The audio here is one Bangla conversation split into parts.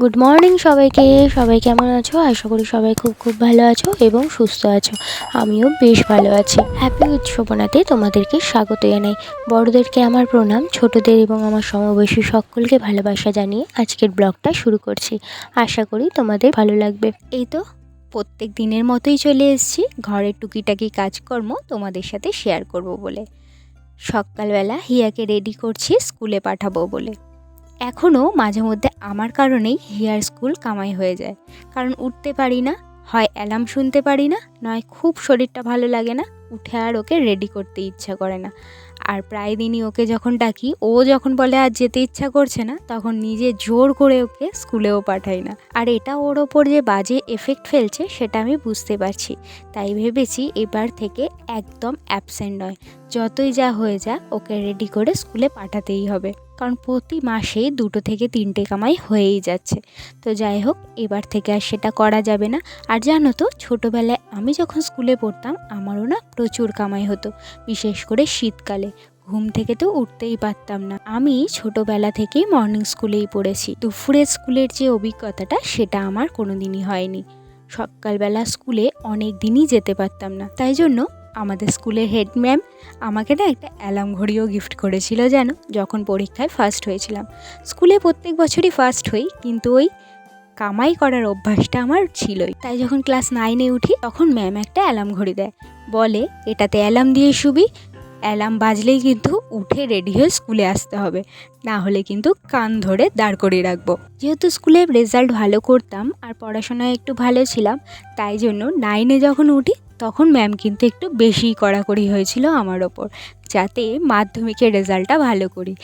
গুড মর্নিং সবাইকে। সবাই কেমন আছো? আশা করি সবাই খুব খুব ভালো আছো এবং সুস্থ আছো। আমিও বেশ ভালো আছি। হ্যাপি উৎসবনাতে তোমাদেরকে স্বাগত জানাই। বড়দেরকে আমার প্রণাম, ছোটদের এবং আমার সমবয়সী সকলকে ভালোবাসা জানিয়ে আজকের ব্লগটা শুরু করছি। আশা করি তোমাদের ভালো লাগবে। এই তো প্রত্যেক দিনের মতোই চলে এসেছি। ঘরের টুকিটাকি কাজকর্ম তোমাদের সাথে শেয়ার করব বলে। সকালবেলা হিয়াকে রেডি করছি, স্কুলে পাঠাবো বলে। এখনও মাঝে মধ্যে আমার কারণেই হেয়ার স্কুল কামাই হয়ে যায়। কারণ উঠতে পারি না, হয় অ্যালার্ম শুনতে পারি না, নয় খুব শরীরটা ভালো লাগে না, উঠে আর ওকে রেডি করতে ইচ্ছা করে না। আর প্রায় দিনই ওকে যখন ডাকি, ও যখন বলে আর যেতে ইচ্ছা করছে না, তখন নিজে জোর করে ওকে স্কুলেও পাঠাই না। আর এটা ওর ওপর যে বাজে এফেক্ট ফেলছে, সেটা আমি বুঝতে পারছি। তাই ভেবেছি এবার থেকে একদম অ্যাবসেন্ট নয়। যতই যা হয়ে যাক, ওকে রেডি করে স্কুলে পাঠাতেই হবে। কারণ প্রতি মাসে দুটো থেকে তিনটে কামাই হয়েই যাচ্ছে। তো যাই হোক, এবার থেকে আর সেটা করা যাবে না। আর জানো তো, ছোটোবেলায় আমি যখন স্কুলে পড়তাম, আমারও না প্রচুর কামাই হতো, বিশেষ করে শীতকালে। ঘুম থেকে তো উঠতেই পারতাম না। আমি ছোটোবেলা থেকেই মর্নিং স্কুলেই পড়েছি। দুপুরের স্কুলের যে অভিজ্ঞতাটা, সেটা আমার কোনোদিনই হয়নি। সকালবেলা স্কুলে অনেক দিনই যেতে পারতাম না। তাই জন্য আমাদের স্কুলের হেড ম্যাম আমাকে না একটা অ্যালার্ম ঘড়িও গিফট করেছিল যেন, যখন পরীক্ষায় ফার্স্ট হয়েছিলাম। স্কুলে প্রত্যেক বছরই ফার্স্ট হই, কিন্তু ওই কামাই করার অভ্যাসটা আমার ছিলই। তাই যখন ক্লাস নাইনে উঠি, তখন ম্যাম একটা অ্যালার্ম ঘড়ি দেয়। বলে, এটাতে অ্যালার্ম দিয়ে শুবি। অ্যালার্ম বাজলেই কিন্তু উঠে রেডি হয়ে স্কুলে আসতে হবে। না হলে কিন্তু কান ধরে দাঁড় করিয়ে রাখব। যেহেতু স্কুলে রেজাল্ট ভালো করতাম আর পড়াশোনায় একটু ভালো ছিলাম, তাই জন্য নাইনে যখন উঠি তখন ম্যাম কিন্তু একটু বেশিই কড়াকড়ি হয়েছিল আমার ওপর, যাতে মাধ্যমিকের রেজাল্টটা ভালো করি।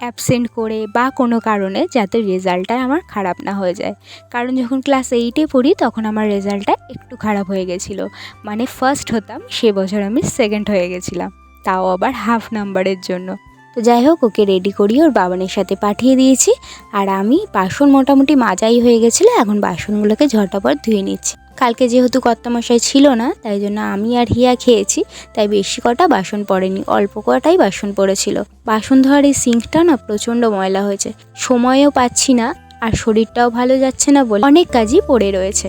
অ্যাবসেন্ট করে বা কোনো কারণে যাতে রেজাল্টটা আমার খারাপ না হয়ে যায়। কারণ যখন ক্লাস এইটে পড়ি তখন আমার রেজাল্টটা একটু খারাপ হয়ে গেছিল। মানে ফার্স্ট হতাম, সে বছর আমি সেকেন্ড হয়ে গেছিলাম। তাও আবার হাফ নাম্বারের জন্য। তো যাই হোক, ওকে রেডি করি ওর বাবানের সাথে পাঠিয়ে দিয়েছি। আর আমি বাসন মোটামুটি মাজাই হয়ে গেছিল, এখন বাসনগুলোকে ঝটাপট ধুয়ে নিচ্ছি। কালকে যেহেতু কর্তামশাই ছিল না, তাই জন্য আমি আর হিয়া খেয়েছি, তাই বেশি কটা বাসন পড়েনি, অল্প কটাই বাসন পড়েছিল। বাসন ধোয়ার এই সিঙ্কটা না প্রচণ্ড ময়লা হয়েছে। সময়ও পাচ্ছি না, আর শরীরটাও ভালো যাচ্ছে না বলে অনেক কাজই পড়ে রয়েছে।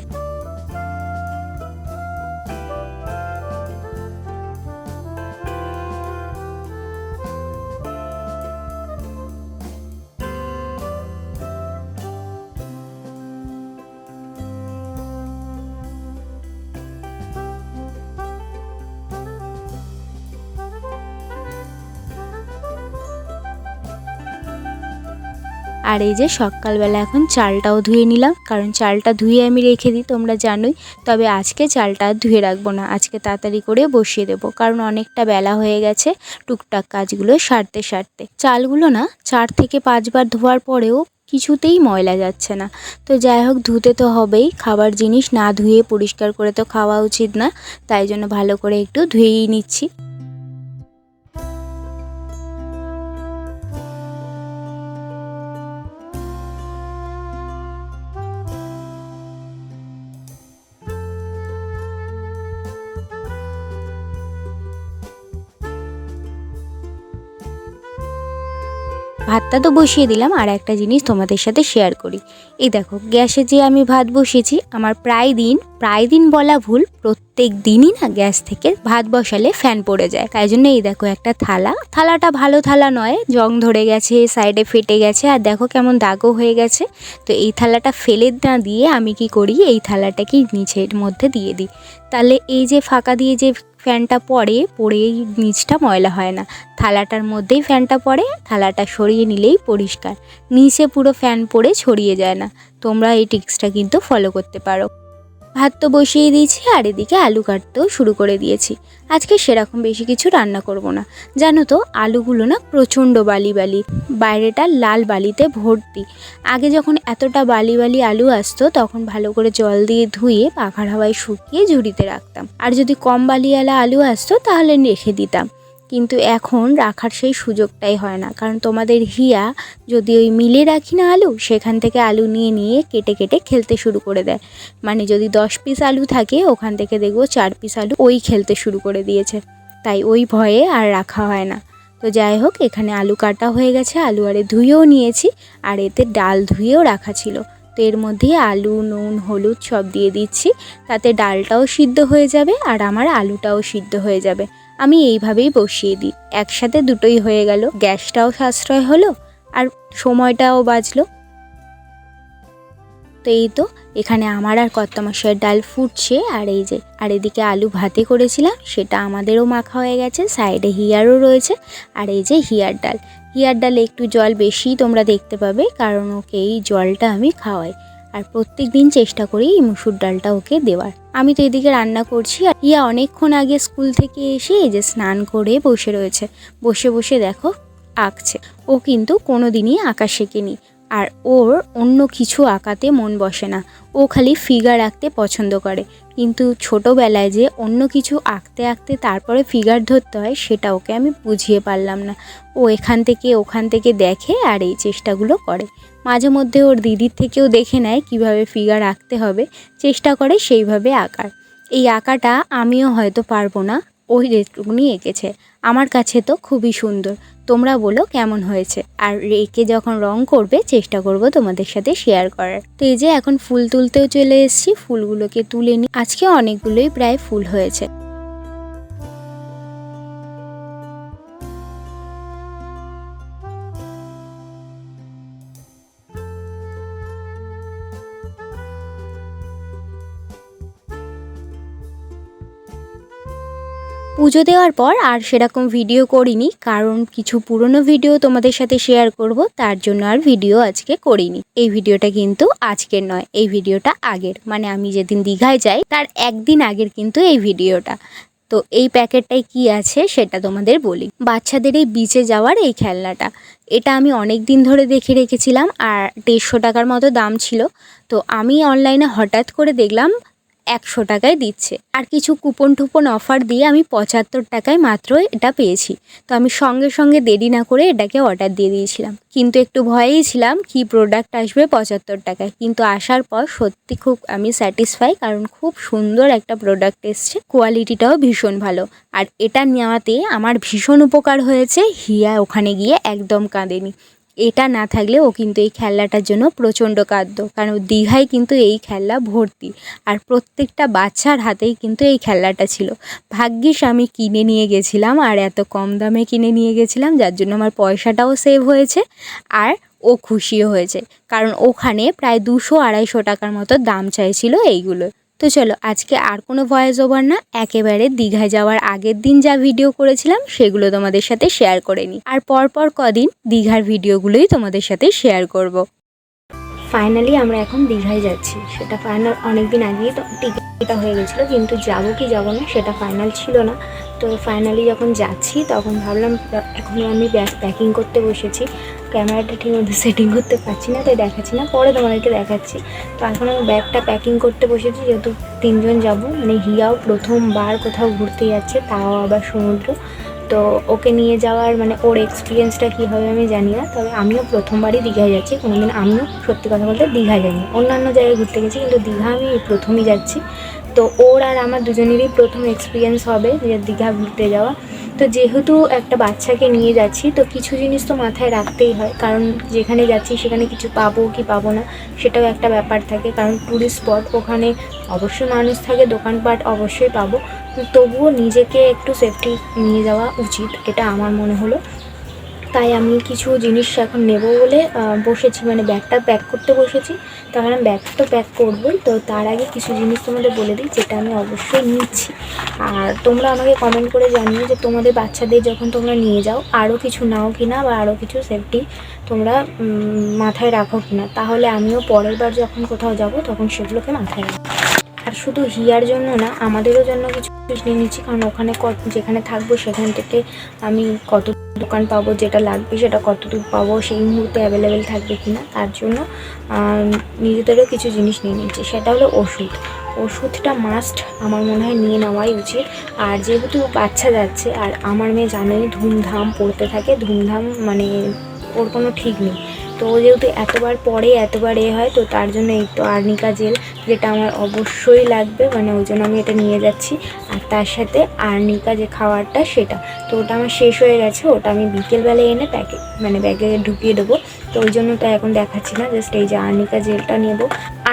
আর এই যে সকালবেলা এখন চালটাও ধুয়ে নিলাম। কারণ চালটা ধুয়ে আমি রেখে দিই, তোমরা জানোই। তবে আজকে চালটা আর ধুয়ে রাখব না, আজকে তাড়াতাড়ি করে বসিয়ে দেবো। কারণ অনেকটা বেলা হয়ে গেছে টুকটাক কাজগুলো সারতে সারতে। চালগুলো না চার থেকে পাঁচবার ধোয়ার পরেও কিছুতেই ময়লা যাচ্ছে না। তো যাই হোক, ধুতে তো হবেই। খাবার জিনিস না ধুয়ে পরিষ্কার করে তো খাওয়া উচিত না। তাই জন্য ভালো করে একটু ধুয়েই নিচ্ছি। ভাতটা তো বসিয়ে দিলাম আর একটা জিনিস তোমাদের সাথে শেয়ার করি। এই দেখো, গ্যাসে যে আমি ভাত বসিয়েছি, আমার প্রায় দিন প্রায় দিন বলা ভুল, প্রত্যেক দিনই না গ্যাস থেকে ভাত বসালে ফ্যান পড়ে যায়। তাই জন্য এই দেখো একটা থালা। থালাটা ভালো থালা নয়, জং ধরে গেছে সাইডে ফেটে গেছে, আর দেখো কেমন দাগও হয়ে গেছে। তো এই থালাটা ফেলে না দিয়ে আমি কি করি, এই থালাটাকে নিচের মধ্যে দিয়ে দিই। তাহলে এই যে ফাঁকা দিয়ে যে ফ্যানটা পড়ে পড়েই নিচটা ময়লা হয় না। থালাটার মধ্যেই ফ্যানটা পড়ে, থালাটা সরিয়ে নিলেই পরিষ্কার। নিচে পুরো ফ্যান পড়ে, ছড়িয়ে যায় না। তোমরা এই টিক্সটা কিন্তু ফলো করতে পারো। ভাত তো বসিয়ে দিয়েছি, আর এদিকে আলু কাটতেও শুরু করে দিয়েছি। আজকে সেরকম বেশি কিছু রান্না করব না। জানো তো, আলুগুলো না প্রচণ্ড বালি বালি, বাইরেটা লাল বালিতে ভর্তি। আগে যখন এতটা বালি বালি আলু আসতো, তখন ভালো করে জল দিয়ে ধুয়ে পাখার হাওয়ায় শুকিয়ে ঝুড়িতে রাখতাম। আর যদি কম বালিওয়ালা আলু আসতো, তাহলে রেখে দিতাম। কিন্তু এখন রাখার সেই সুযোগটাই হয় না। কারণ তোমাদের হিয়া যদি ওই মিলে রাখি না আলু, সেখান থেকে আলু নিয়ে নিয়ে কেটে কেটে খেলতে শুরু করে দেয়। মানে যদি দশ পিস আলু থাকে, ওখান থেকে দেখব চার পিস আলু ওই খেলতে শুরু করে দিয়েছে। তাই ওই ভয়ে আর রাখা হয় না। তো যাই হোক, এখানে আলু কাটা হয়ে গেছে, আলু আরে ধুয়েও নিয়েছি, আর এতে ডাল ধুয়েও রাখা ছিল। তো এর মধ্যে আলু, নুন, হলুদ সব দিয়ে দিচ্ছি, তাতে ডালটাও সিদ্ধ হয়ে যাবে, আর আমার আলুটাও সিদ্ধ হয়ে যাবে। আমি এইভাবেই বসিয়ে দিই। একসাথে দুটোই হয়ে গেল। গ্যাসটাও সাশ্রয় হলো আর সময়টাও বাঁচলো। তো এই তো, এখানে আমার আর কর্তা মশাইয়ের ডাল ফুটছে। আর এই যে, আর এদিকে আলু ভাতে করেছিলাম, সেটা আমাদেরও মাখা হয়ে গেছে, সাইডে হিয়ারও রয়েছে। আর এই যে হিয়ার ডাল। হিয়ার ডালে একটু জল বেশি তোমরা দেখতে পাবে, কারণ ওকে এই জলটা আমি খাওয়াই। আর প্রত্যেক দিন চেষ্টা করি মুসুর ডালটা ওকে দেওয়ার। আমি তো এদিকে রান্না করছি আর ইয়া অনেকক্ষণ আগে স্কুল থেকে এসে এই যে স্নান করে বসে রয়েছে। বসে বসে দেখো আঁকছে। ও কিন্তু কোনো দিনই আঁকা শেখেনি। আর ওর অন্য কিছু আঁকাতে মন বসে না। ও খালি ফিগার আঁকতে পছন্দ করে। কিন্তু ছোটোবেলায় যে অন্য কিছু আঁকতে আঁকতে তারপরে ফিগার ধরতে হয়, সেটা ওকে আমি বুঝিয়ে পারলাম না। ও এখান থেকে ওখান থেকে দেখে আর এই চেষ্টাগুলো করে। মাঝে মধ্যে ওর দিদির থেকেও দেখে নেয় কীভাবে ফিগার আঁকতে হবে, চেষ্টা করে সেইভাবে আঁকার। এই আঁকাটা আমিও হয়তো পারব না। ওই যেটুকুনি এঁকেছে আমার কাছে তো খুবই সুন্দর। তোমরা বলো কেমন হয়েছে। আর এঁকে যখন রং করবে, চেষ্টা করব তোমাদের সাথে শেয়ার করার। তো এই যে এখন ফুল তুলতেও চলে এসেছি। ফুলগুলোকে তুলে নিই আজকে অনেকগুলোই প্রায় ফুল হয়েছে। পুজো দেওয়ার পর আর সেরকম ভিডিও করিনি, কারণ কিছু পুরনো ভিডিও তোমাদের সাথে শেয়ার করব, তার জন্য আর ভিডিও আজকে করিনি। এই ভিডিওটা কিন্তু আজকের নয়, এই ভিডিওটা আগের। মানে আমি যেদিন দীঘায় যাই, তার একদিন আগের কিন্তু এই ভিডিওটা তো এই প্যাকেটটায় কি আছে সেটা তোমাদের বলি। বাচ্চাদের এই বিচে যাওয়ার এই খেলনাটা, এটা আমি অনেক দিন ধরে দেখে রেখেছিলাম, আর দেড়শো টাকার মতো দাম ছিল। তো আমি অনলাইনে হঠাৎ করে দেখলাম একশো টাকায় দিচ্ছে। আর কিছু কুপন টুপন অফার দিয়ে আমি পঁচাত্তর টাকায় মাত্র এটা পেয়েছি। তো আমি সঙ্গে সঙ্গে দেরি না করে এটাকে অর্ডার দিয়ে দিয়েছিলাম। কিন্তু একটু ভয়েই ছিলাম, কি প্রোডাক্ট আসবে পঁচাত্তর টাকায়? কিন্তু আসার পর সত্যি খুব আমি স্যাটিসফাই কারণ খুব সুন্দর একটা প্রোডাক্ট এসছে। কোয়ালিটিটাও ভীষণ ভালো। আর এটা নেওয়াতে আমার ভীষণ উপকার হয়েছে, হিয়া ওখানে গিয়ে একদম কাঁদেনি। এটা না থাকলে ও কিন্তু এই খেলনাটার জন্য প্রচণ্ড কাঁদতো কারণ দীঘায় কিন্তু এই খেলনা ভর্তি। আর প্রত্যেকটা বাচ্চার হাতেই কিন্তু এই খেলনাটা ছিল। ভাগ্যিস আমি কিনে নিয়ে গেছিলাম আর এত কম দামে কিনে নিয়ে গেছিলাম, যার জন্য আমার পয়সাটাও সেভ হয়েছে আর ও খুশিও হয়েছে। কারণ ওখানে প্রায় দুশো আড়াইশো টাকার মতো দাম চাইছিল এইগুলো। তো চলো, আজকে আর কোনো ভয়েস ওভার না, একেবারে দীঘায় যাওয়ার আগের দিন যা ভিডিও করেছিলাম, সেগুলো তোমাদের সাথে শেয়ার করে নিই। আর পরপর কদিন দীঘার ভিডিওগুলোই তোমাদের সাথে শেয়ার করব। ফাইনালি আমরা এখন দীঘায় যাচ্ছি। সেটা ফাইনাল অনেক দিন আগেই তো টিকিটটা হয়ে গেছিল, কিন্তু যাব কি যাব না সেটা ফাইনাল ছিল না। তো ফাইনালি যখন যাচ্ছি, তখন ভাবলাম, এখন আমি ব্যাগ প্যাকিং করতে বসেছি। ক্যামেরাটা ঠিক মতো সেটিং করতে পারছি না, তাই দেখাচ্ছি না, পরে তোমাদেরকে দেখাচ্ছি। তো এখন আমি ব্যাগটা প্যাকিং করতে বসেছি, যেহেতু তিনজন যাব মানে হিয়াও প্রথমবার কোথাও ঘুরতে যাচ্ছে, তাও আবার সমুদ্র। তো ওকে নিয়ে যাওয়ার মানে ওর এক্সপিরিয়েন্সটা কী হবে আমি জানি না, তবে আমিও প্রথমবারই দীঘায় যাচ্ছি, কোনোদিন আমিও সত্যি কথা বলতে দীঘায় যাইনি। অন্যান্য জায়গায় ঘুরতে গেছি, কিন্তু দীঘা আমি প্রথমই যাচ্ছি। তো ওর আর আমার দুজনেরই প্রথম এক্সপিরিয়েন্স হবে যে দীঘা ঘুরতে যাওয়া। তো যেহেতু একটা বাচ্চাকে নিয়ে যাচ্ছি, তো কিছু জিনিস তো মাথায় রাখতেই হয়। কারণ যেখানে যাচ্ছি সেখানে কিছু পাবো কি পাবো না, সেটাও একটা ব্যাপার থাকে। কারণ ট্যুরিস্ট স্পট ওখানে অবশ্যই মানুষ থাকে, দোকানপাট অবশ্যই পাবো। তবুও নিজেকে একটু সেফটি নিয়ে যাওয়া উচিত, এটা আমার মনে হলো। তাই আমি কিছু জিনিস এখন নেব বলে বসেছি। মানে ব্যাগটা প্যাক করতে বসেছি। তার আমি ব্যাগটা তো প্যাক করবোই। তো তার আগে কিছু জিনিস তোমাদের বলে দিই, যেটা আমি অবশ্যই নিচ্ছি। আর তোমরা আমাকে কমেন্ট করে জানিও যে তোমাদের বাচ্চাদের যখন তোমরা নিয়ে যাও আরও কিছু নাও কি না বা আরও কিছু সেফটি তোমরা মাথায় রাখো কি না তাহলে আমিও পরের বার যখন কোথাও যাব, তখন সেগুলোকে মাথায় রাখব। আর শুধু হিয়ার জন্য না, আমাদেরও জন্য কিছু নিয়ে নিচ্ছি। কারণ ওখানে কত, যেখানে থাকব সেখান থেকে আমি কত দোকান পাবো, যেটা লাগবে সেটা কত দূর পাবো, সেই মুহূর্তে অ্যাভেলেবেল থাকবে কি না তার জন্য নিজেদেরও কিছু জিনিস নিয়ে নিচ্ছি। সেটা হলো ওষুধ। ওষুধটা মাস্ট আমার মনে হয় নিয়ে নেওয়াই উচিত। আর যেহেতু বাচ্চা যাচ্ছে, আর আমার মেয়ে জানোই ধুমধাম পড়তে থাকে, ধুমধাম মানে ওর কোনো ঠিক নেই। তো যেহেতু এতবার পরে এতবার এ হয়, তো তার জন্য এই তো আর্নিকা জেল, যেটা আমার অবশ্যই লাগবে মানে ওই জন্য আমি এটা নিয়ে যাচ্ছি। আর তার সাথে আর্নিকা যে খাবারটা, সেটা। তো ওটা আমার শেষ হয়ে গেছে, ওটা আমি বিকেলবেলায় এনে প্যাকে মানে ব্যাগে ঢুকিয়ে দেবো। তো ওই জন্য তো এখন দেখাচ্ছি না, জাস্ট এই যে আর্নিকা জেলটা নেব।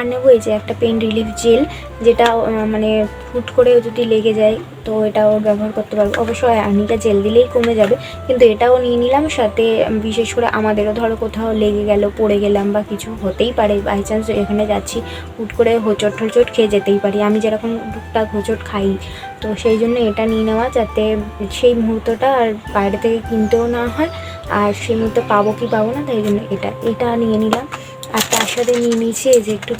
আর নেব, এই যে একটা পেন রিলিফ জেল যেটা মানে ফুট করে যদি লেগে যায়, তো এটাও ব্যবহার করতে পারব। অবশ্যই আর্নিকা জেল দিলেই কমে যাবে, কিন্তু এটাও নিয়ে নিলাম, সাথে বিশেষ করে আমাদেরও ধরো কোথাও লেগে গেল, পড়ে গেলাম বা কিছু হতেই পারে বাই চান্স এখানে যাচ্ছি, হুট করে হোঁচট টোচট খেয়ে যেতেই পারি। আমি যেরকম টুকটাক হোঁচট খাই, তো সেই জন্য এটা নিয়ে নেওয়া, যাতে সেই মুহূর্তটা আর বাইরে থেকে কিনতেও না হয়, আর সেই মুহূর্তে পাবো কি পাবো না, তাই জন্য এটা এটা নিয়ে নিলাম। আর তার সাথে নিয়ে নিয়েছি এই যে একটু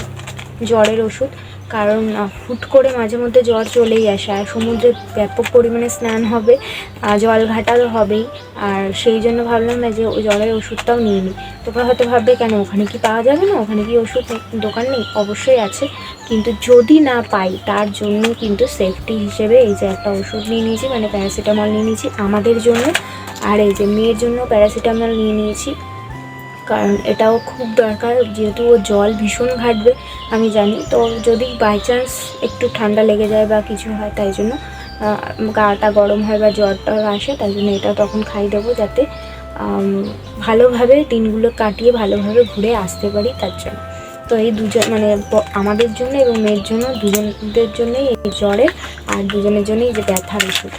জ্বরের ওষুধ। কারণ হুট করে মাঝে মধ্যে জ্বর চলেই আসে আর সমুদ্রে ব্যাপক পরিমাণে স্নান হবে আর জল ঘাটাও হবেই। আর সেই জন্য ভাবলাম না যে জ্বরের ওষুধটাও নিয়ে নিই। তোমরা হয়তো ভাববে, কেন, ওখানে কি পাওয়া যাবে না? ওখানে কি ওষুধ দোকান নেই? অবশ্যই আছে। কিন্তু যদি না পাই, তার জন্য কিন্তু সেফটি হিসেবে এই যে একটা ওষুধ নিয়ে নিয়েছি মানে প্যারাসিটামল নিয়ে নিয়েছি আমাদের জন্য। আর এই যে মেয়ের জন্য প্যারাসিটামল নিয়ে নিয়েছি। কারণ এটাও খুব দরকার, যেহেতু ও জল ভীষণ ঘাটবে, আমি জানি। তো যদি বাই চান্স একটু ঠান্ডা লেগে যায় বা কিছু হয়, তাই জন্য গাটা গরম হয় বা জ্বরটা আসে, তাই জন্য এটা তখন খাই দেবো যাতে ভালোভাবে দিনগুলো কাটিয়ে ভালোভাবে ঘুরে আসতে পারি তার জন্য। তো এই দুজন মানে আমাদের জন্য এবং মেয়ের জন্য, দুজনদের জন্যই এই জ্বরের আর দুজনের জন্যই যে ব্যথার ওষুধ।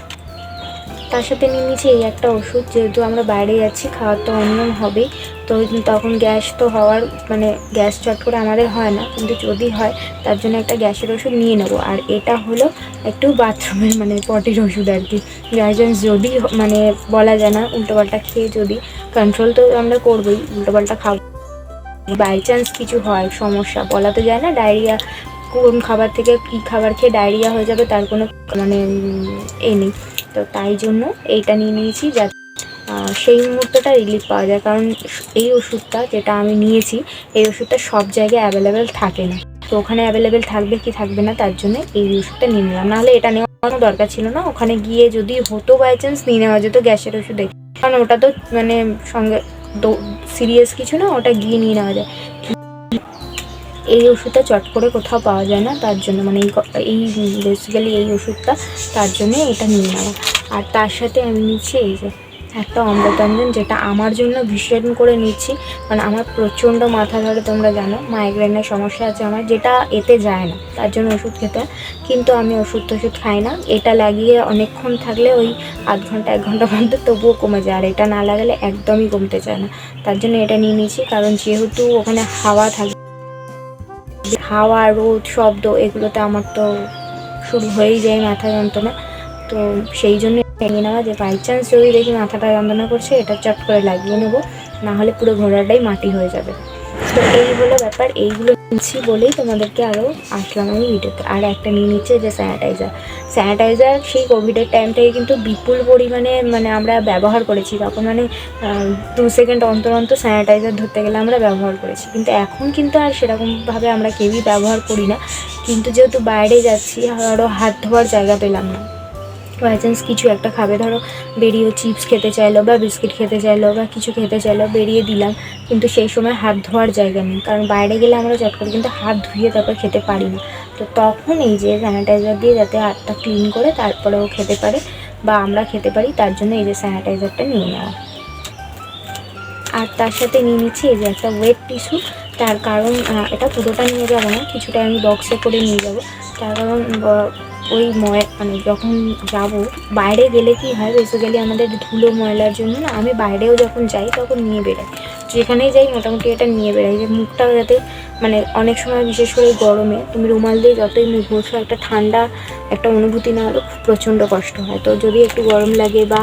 তার সাথে নিয়ে নিয়েছি এই একটা ওষুধ, যেহেতু আমরা বাইরে যাচ্ছি, খাওয়ার তো অন্য হবেই। তো তখন গ্যাস তো হওয়ার মানে গ্যাস চট করে আমাদের হয় না। কিন্তু যদি হয়, তার জন্য একটা গ্যাসের ওষুধ নিয়ে নেব। আর এটা হলো একটু বাথরুমের মানে পটির ওষুধ আর কি। গার্জেন্স যদি মানে বলা যায় না উল্টোপাল্টা খেয়ে যদি কন্ট্রোল তো আমরা করবোই উল্টোপাল্টা খাব। বাই চান্স কিছু হয়, সমস্যা, বলা তো যায় না, ডায়রিয়া, কোন খাবার থেকে কী খাবার খেয়ে ডায়রিয়া হয়ে যাবে, তার কোনো মানে এ নেই। তো তাই জন্য এইটা নিয়ে নিয়েছি, যাতে সেই মুহূর্তটা রিলিফ পাওয়া যায়। কারণ এই ওষুধটা যেটা আমি নিয়েছি, এই ওষুধটা সব জায়গায় অ্যাভেলেবেল থাকে না। তো ওখানে অ্যাভেলেবেল থাকবে কি থাকবে না, তার জন্য এই ওষুধটা নিয়ে নিলাম। নাহলে এটা নেওয়ার কোনো দরকার ছিল না। ওখানে গিয়ে যদি হতো বাই চান্স নিয়ে নেওয়া যেত গ্যাসের ওষুধে কারণ ওটা তো মানে সঙ্গে সিরিয়াস কিছু না, ওটা গিয়ে নিয়ে নেওয়া যায়। এই ওষুধটা চট করে কোথাও পাওয়া যায় না, তার জন্য মানে এই বেসিক্যালি এই ওষুধটা তার জন্য এটা নিয়ে নেওয়া। আর তার সাথে আমি নিচ্ছি এই যে একটা অমৃতাঞ্জন যেটা আমার জন্য ভীষণ করে নিচ্ছি। মানে আমার প্রচণ্ড মাথা ধরে তোমরা জানো মাইগ্রেনের সমস্যা আছে আমার, যেটা এতে যায় না, তার জন্য ওষুধ খেতে কিন্তু আমি ওষুধ টষুধ খাই না, এটা লাগিয়ে অনেকক্ষণ থাকলে ওই আধ ঘণ্টা, এক ঘণ্টা মধ্যে তবুও কমে যায়, আর এটা না লাগালে একদমই কমতে চায় না। তার জন্য এটা নিয়ে নিয়েছি কারণ যেহেতু ওখানে হাওয়া থাকে, হাওয়া, রোদ, শব্দ, এগুলোতে আমার তো শুরু হয়েই যায় মাথা যন্ত্রণা। তো সেই জন্য নিয়ে নেওয়া, যে বাই চান্স যদি দেখি মাথাটা যন্ত্রণা করছে, এটা চট করে লাগিয়ে নেব না হলে পুরো ঘোড়াটাই মাটি হয়ে যাবে। তো এই হলো ব্যাপার, এইগুলো নিচ্ছি বলেই তোমাদেরকে আরও আসলাম আমি ভিডিওতে। আর একটা নিয়ে নিচ্ছে যে স্যানিটাইজার স্যানিটাইজার সেই কোভিডের টাইম থেকে কিন্তু বিপুল পরিমাণে মানে আমরা ব্যবহার করেছি। তখন মানে দু সেকেন্ড অন্তর অন্তর স্যানিটাইজার ধরতে গেলে আমরা ব্যবহার করেছি। কিন্তু এখন কিন্তু আর সেরকমভাবে আমরা কেউই ব্যবহার করি না। কিন্তু যেহেতু বাইরে যাচ্ছি আরও হাত ধোয়ার জায়গা পেলাম না। বাই কিছু একটা খাবে। ধরো বেরিয়ে চিপস খেতে চাইলো বা বিস্কিট খেতে চাইলো বা কিছু খেতে চাইলো, বেরিয়ে দিলাম। কিন্তু সেই সময় হাত ধোয়ার জায়গা নেই। কারণ বাইরে গেলে আমরা চট করে কিন্তু হাত ধুয়ে তারপর খেতে পারি না। তো তখন এই যে স্যানিটাইজার দিয়ে যাতে হাতটা ক্লিন করে তারপরেও খেতে পারে বা আমরা খেতে পারি, তার জন্য এই যে স্যানিটাইজারটা নিয়ে নেওয়া। আর তার সাথে নিয়ে নিচ্ছি এই যে একটা ওয়েট টিস্যু তার কারণ এটা পুরোটা নিয়ে যাব না, কিছুটা আমি বক্সে করে নিয়ে যাব। তার কারণ ওই ময় মানে যখন যাব, বাইরে গেলে কি হয় বেসিক্যালি আমাদের ধুলো ময়লার জন্য না, আমি বাইরেও যখন যাই তখন নিয়ে বেরোই যেখানেই যাই মোটামুটি এটা নিয়ে বেরোই যে মুখটা যাতে মানে অনেক সময় বিশেষ করে গরমে, তুমি রুমাল দিয়ে যতই মুখ বসো একটা ঠান্ডা একটা অনুভূতি না হলেও প্রচণ্ড কষ্ট হয়। তো যদি একটু গরম লাগে বা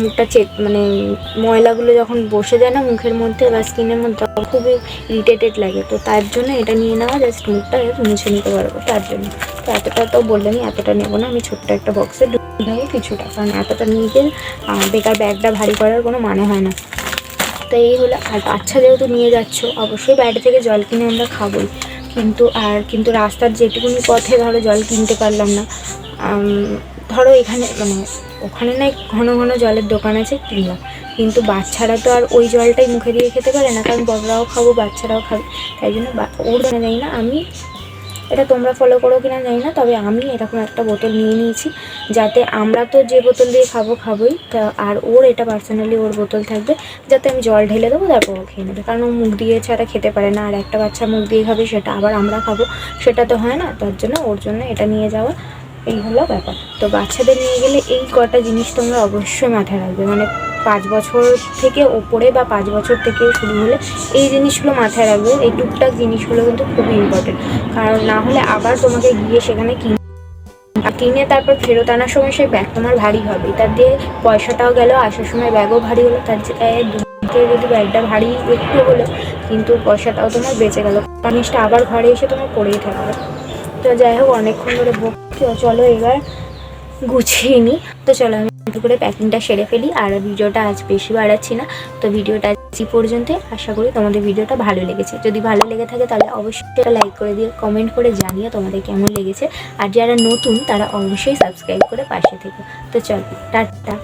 মুখটা চেক মানে ময়লাগুলো যখন বসে যায় না মুখের মধ্যে বা স্কিনের মধ্যে খুবই ইরিটেটেড লাগে। তো তার জন্য এটা নিয়ে নেওয়া জাস্ট মুখটা মুছে নিতে পারব তার জন্য। তো এতটা তো বললেনি এতটা নেব না, আমি ছোট্ট একটা বক্সে দেবো কিছুটা। কারণ এতটা নিয়ে গিয়ে বেকার ব্যাগটা ভারী করার কোনো মানে হয় না। তো এই হলো, আর বাচ্চা যেহেতু নিয়ে যাচ্ছ, অবশ্যই বাইরে থেকে জল কিনে আমরা খাবোই। কিন্তু, আর কিন্তু রাস্তার যেটুকুনি পথে ধরো জল কিনতে পারলাম না। ধরো এখানে মানে ওখানে না ঘন ঘন জলের দোকান আছে কিনলাম কিন্তু বাচ্চারা তো আর ওই জলটাই মুখে দিয়ে খেতে পারে না, কারণ বড়রাও খাব, বাচ্চারাও খাবে, তাই জন্য ওর জানা যাই না, আমি এটা তোমরা ফলো করো কিনা জানি না, তবে আমি এরকম একটা বোতল নিয়ে নিয়েছি, যাতে আমরা তো যে বোতল দিয়ে খাব, খাবোই, তা আর ওর এটা পার্সোনালি ওর বোতল থাকবে, যাতে আমি জল ঢেলে দেবো, তারপর ও খেয়ে নেবে, কারণ ও মুখ দিয়ে ছাড়া খেতে পারে না, আর একটা বাচ্চা মুখ দিয়ে খাবে, সেটা আবার আমরা খাব, সেটা তো হয় না, তার জন্য ওর জন্য এটা নিয়ে যাওয়া এই হলো ব্যাপার। তো বাচ্চাদের নিয়ে গেলে এই কটা জিনিস তোমরা অবশ্যই মাথায় রাখবে। মানে পাঁচ বছর থেকে ওপরে বা পাঁচ বছর থেকে শুরু হলে এই জিনিসগুলো মাথায় রাখবে। এই টুকটাক জিনিসগুলো কিন্তু খুবই ইম্পর্টেন্ট কারণ না হলে আবার তোমাকে গিয়ে সেখানে কিনে কিনে তারপর ফেরত আনার সময় সেই ব্যাগ তোমার ভারী হবে। তার দিয়ে পয়সাটাও গেল, আসার সময় ব্যাগও ভারী হলো। তার জায়গায় দুদিকে যদি ব্যাগটা ভারী একটু হলো, কিন্তু পয়সাটাও তোমার বেঁচে গেল। জিনিসটা আবার ঘরে এসে তোমার পড়েই থাকবে। তো যাই হোক, অনেকক্ষণ ধরে ও চলো এবার গুছিয়ে নিই তো চলো আমি করে প্যাকিংটা সেরে ফেলি। আর ভিডিওটা আজ বেশি বাড়াচ্ছি না। তো ভিডিওটা আজই পর্যন্ত আশা করি তোমাদের ভিডিওটা ভালো লেগেছে। যদি ভালো লেগে থাকে তাহলে অবশ্যই লাইক করে দিও কমেন্ট করে জানিও তোমাদের কেমন লেগেছে। আর যারা নতুন, তারা অবশ্যই সাবস্ক্রাইব করে পাশে থেকো। তো চলো, টাটা।